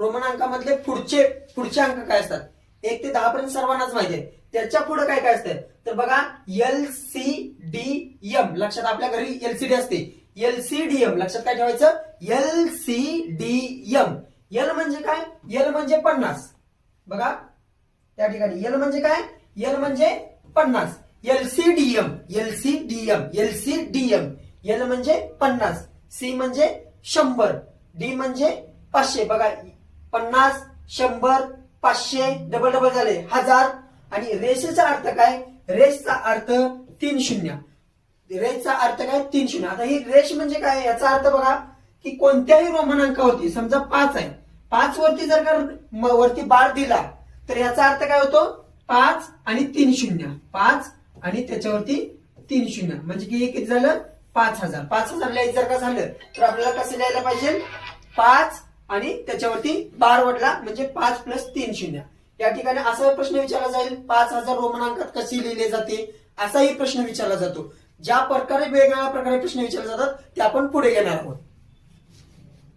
Roman अंकामधले पुढचे पुढचे अंक काय असतात? एक ते दहा पर्यंत सर्वांनाच माहिती आहे. त्याच्या पुढे काय काय असतं तर बघा एल सी डी एम लक्षात आपल्या घरी एलसीडी असते. एल सी डी एम लक्षात काय ठेवायचं? L C D M L म्हणजे काय? एल म्हणजे पन्नास. बघा त्या ठिकाणी. एल म्हणजे काय? एल म्हणजे पन्नास. एलसीडीएम डी एम एल म्हणजे पन्नास. सी म्हणजे शंभर. डी म्हणजे पाचशे. बघा पन्नास शंभर पाचशे डबल डबल झाले हजार. आणि रेषेचा अर्थ काय? रेसचा अर्थ तीन शून्य. रेसचा अर्थ काय? तीन शून्य. आता ही रेष म्हणजे काय? याचा अर्थ बघा की कोणत्याही रोमन अंकावरती समजा पाच आहे. पाच वरती जर का वरती बार दिला तर याचा अर्थ काय होतो? पाच आणि तीन शून्य. पाच आणि त्याच्यावरती तीन शून्य. म्हणजे की हे किती झालं? पाच हजार. पाच हजार लिहायचं जर का झालं तर आपल्याला कसं लिहायला पाहिजे? पाच आणि त्याच्यावरती बार वडला म्हणजे पाच प्लस तीन शून्य. या ठिकाणी असा प्रश्न विचारला जाईल पाच हजार रोमन अंकात कशी लिहिले जाते? असाही प्रश्न विचारला जातो. ज्या प्रकारे वेगवेगळ्या प्रकारे प्रश्न विचारले जातात ते आपण पुढे घेणार आहोत.